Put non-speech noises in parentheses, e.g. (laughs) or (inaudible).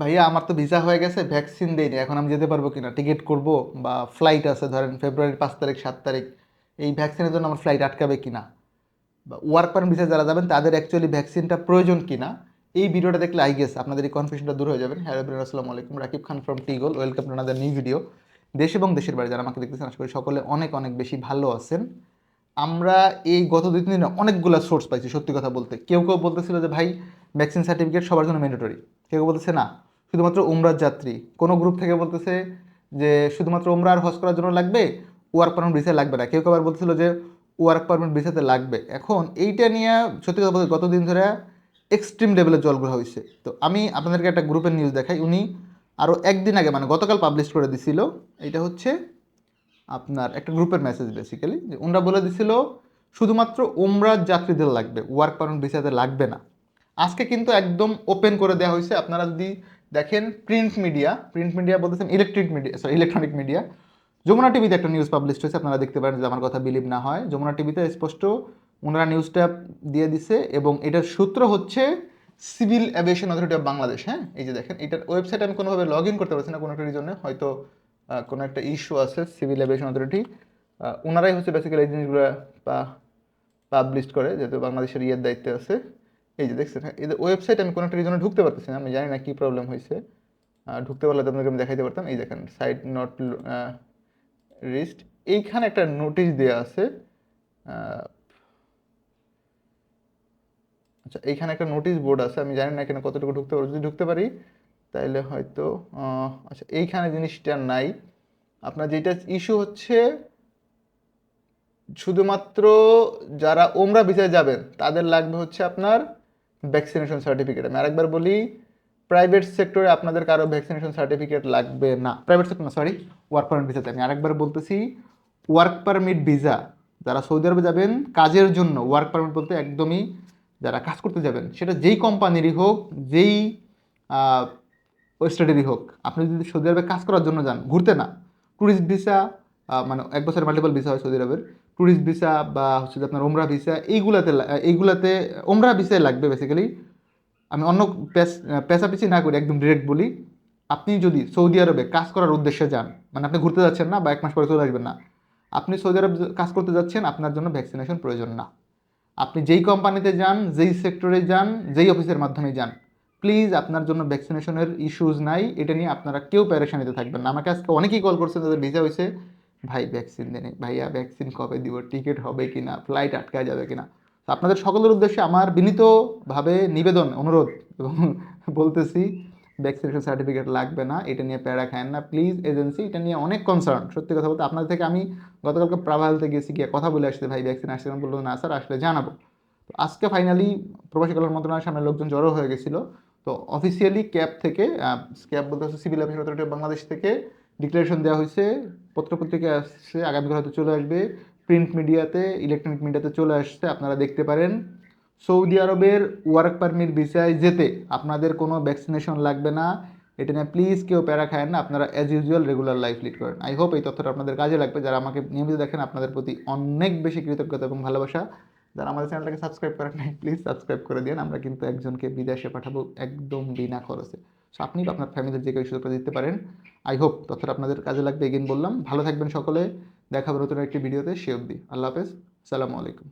ভাইয়া, আমার তো ভিসা হয়ে গেছে ভ্যাকসিন দেয়নি এখন আমি যেতে পারব কিনা? টিকিট করব বা ফ্লাইট আছে, ধরেন ফেব্রুয়ারির পাঁচ তারিখ, সাত তারিখ, এই ভ্যাকসিনের জন্য আমার ফ্লাইট আটকাবে কিনা? বা ওয়ার্ক পারমিট ভিসা যারা যাবেন, তাদের অ্যাকচুয়ালি ভ্যাকসিনটা প্রয়োজন কিনা? এই ভিডিওটা দেখলে আই গেস আপনাদের এই কনফিউশনটা দূর হয়ে যাবেন হ্যালো ব্রিন আসসালামু আলাইকুম। Rakib Khan from টিগল welcome to another new video দেশ এবং দেশের বাইরে যারা আমাকে দেখতেছেন, আশা করি সকলে অনেক অনেক বেশি ভালো আছেন। আমরা এই গত দুই, তিন দিনে অনেকগুলো সোর্স পাইছি, সত্যি কথা বলতে। কেউ কেউ বলতেছিল যে, ভাই ভ্যাকসিন সার্টিফিকেট সবার জন্য ম্যান্ডেটরি কেউ বলতেছে না, শুধুমাত্র উমরার যাত্রী। কোনো গ্রুপ থেকে বলতেছে যে শুধুমাত্র উমরা আর হজ করার জন্য লাগবে ওয়ার্ক পারমিট ভিসা লাগবে না। কেউ কেউ আবার বলতেছিল যে ওয়ার্ক পারমিট ভিসাতে লাগবে। এখন এইটা নিয়ে সত্যি কথা বলতে গতদিন ধরে এক্সট্রিম লেভেলের জলগুলো হয়েছে। তো আমি আপনাদেরকে একটা গ্রুপের নিউজ দেখাই। উনি আরও একদিন আগে মানে গতকাল পাবলিশ করে দিছিল এটা হচ্ছে আপনার একটা গ্রুপের মেসেজ বেসিক্যালি যে ওনারা বলে দিছিল, শুধুমাত্র উমরার যাত্রীদের লাগবে ওয়ার্ক পারমিট ভিসাতে লাগবে না। আজকে কিন্তু একদম ওপেন করে দেওয়া হয়েছে। আপনারা যদি দেখেন প্রিন্ট মিডিয়া প্রিন্ট মিডিয়া বলতেছেন electric media sorry electronic media Jamuna টিভিতে একটা নিউজ পাবলিশ হয়েছে, আপনারা দেখতে পারেন যে আমার কথা বিলিভ না হয়। যমুনা টিভিতে স্পষ্ট ওনারা নিউজটা দিয়ে দিছে এবং এটার সূত্র হচ্ছে civil aviation authority of Bangladesh হ্যাঁ? এই যে দেখেন, এটার ওয়েবসাইট আমি কোনোভাবে লগ ইন করতে পারছি না কোনো একটা রিজনে হয়তো কোনো একটা ইস্যু আছে সিভিল অ্যাভিয়েশন অথরিটি ওনারাই হচ্ছে বেসিক্যালি এই জিনিসগুলো পাবলিশ করে, যেহেতু বাংলাদেশের ইয়ের দায়িত্বে আছে। এই যে দেখছেন হ্যাঁ এদের ওয়েবসাইট আমি কোনো একটা রিজনে ঢুকতে পারতেছি না, আমি জানি না কী প্রবলেম হয়েছে। ঢুকতে পারলে তো আপনাকে আমি দেখাইতে পারতাম। এই দেখেন সাইট নট রিস্ট এইখানে একটা নোটিশ দেওয়া আছে আচ্ছা এইখানে একটা নোটিশ বোর্ড আছে, আমি জানি না এখানে কতটুকু ঢুকতে পারব, যদি ঢুকতে পারি, তাইলে হয়তো আচ্ছা এইখানে জিনিসটা নাই। আপনার যেটা ইস্যু হচ্ছে, শুধুমাত্র যারা ওমরা ভিসায় যাবেন, তাদের লাগবে হচ্ছে আপনার ভ্যাকসিনেশন সার্টিফিকেট আমি আরেকবার বলি প্রাইভেট সেক্টরে আপনাদের কারও ভ্যাকসিনেশন সার্টিফিকেট লাগবে না। প্রাইভেট সেক্টর না সরি ওয়ার্ক পারমিট ভিসাতে আমি আরেকবার বলতেছি ওয়ার্ক পারমিট ভিসা যারা সৌদি আরবে যাবেন, কাজের জন্য ওয়ার্ক পারমিট বলতে একদমই যারা কাজ করতে যাবেন, সেটা যেই কোম্পানিরই হোক, যেই ওয়েস্টেডেরই হোক, আপনি যদি সৌদি আরবে কাজ করার জন্য যান, ঘুরতে না ট্যুরিস্ট ভিসা মানে এক বছরের মাল্টিপল ভিসা হয় সৌদি আরবের ট্যুরিস্ট ভিসা বা হচ্ছে আপনার ওমরা ভিসা এইগুলাতে এইগুলাতে ওমরা ভিসায় লাগবে বেসিক্যালি আমি অন্য পেঁচাপিচি না করি, একদম ডিরেক্ট বলি। আপনি যদি সৌদি আরবে কাজ করার উদ্দেশ্যে যান মানে আপনি ঘুরতে যাচ্ছেন না বা এক মাস পরে চলে আসবেন না, আপনি সৌদি আরব কাজ করতে যাচ্ছেন, আপনার জন্য ভ্যাকসিনেশন প্রয়োজন না। আপনি যেই কোম্পানিতে যান, যেই সেক্টরে যান, যেই অফিসের মাধ্যমে যান প্লিজ আপনার জন্য ভ্যাকসিনেশনের ইস্যুজ নাই। এটা নিয়ে আপনারা কেউ প্যারেশানিতে থাকবেন না। আমাকে আজকে অনেকেই কল করছেন তাদের ভিসা হয়েছে। ভাই ভ্যাকসিন দেনে, ভাইয়া ভ্যাকসিন কবে দিব টিকিট হবে কি না ফ্লাইট আটকায় যাবে কি না আপনাদের সকলের উদ্দেশ্যে আমার বিনীতভাবে নিবেদন, অনুরোধ এবং (laughs) বলতেছি ভ্যাকসিনেশন সার্টিফিকেট লাগবে না, এটা নিয়ে প্যারা খায়েন না। প্লিজ এজেন্সি এটা নিয়ে অনেক কনসার্ন সত্যি কথা বলতে আপনাদের থেকে আমি গতকালকে প্রাভালতে গেছি, গিয়ে কথা বলে আসছে ভাই ভ্যাকসিন আসছে বলল, না স্যার, আসলে জানাব। তো আজকে ফাইনালি প্রবাসী কল্যাণ মন্ত্রণালয়ের সামনে লোকজন জড়ো হয়ে গেছিল। তো অফিসিয়ালি ক্যাব থেকে ক্যাব বলতে হচ্ছে civil affairs authority of Bangladesh থেকে ডিক্লারেশন দেওয়া হয়েছে। পত্রপত্রিকা আসছে, আগামীকাল হয়তো চলে আসবে। প্রিন্ট মিডিয়াতে, ইলেকট্রনিক মিডিয়াতে চলে আসছে আপনারা দেখতে পারেন। সৌদি আরবের ওয়ার্ক পারমিট ভিসায় যেতে আপনাদের কোনো ভ্যাকসিনেশন লাগবে না। এটা নিয়ে প্লিজ কেউ প্যারা খায় না, আপনারা as usual regular life lead করেন। আই হোপ এই তথ্যটা আপনাদের কাজে লাগবে। যারা আমাকে নিয়মিত দেখেন, আপনাদের প্রতি অনেক বেশি কৃতজ্ঞতা এবং ভালোবাসা। যারা আমাদের চ্যানেলটাকে সাবস্ক্রাইব করেন নাই প্লিজ সাবস্ক্রাইব করে দিন আমরা কিন্তু একজনকে বিদেশে পাঠাবো একদম বিনা খরচে। সো আপনি আপনার ফ্যামিলির যে কেউ সুযোগটা দিতে পারেন। আই হোপ তথা আপনাদের কাজে লাগবে এগেন বললাম। ভালো থাকবেন সকলে। দেখা হবে নতুন একটি ভিডিওতে সে অব্দি আল্লাহ হাফেজ। সালামু আলাইকুম।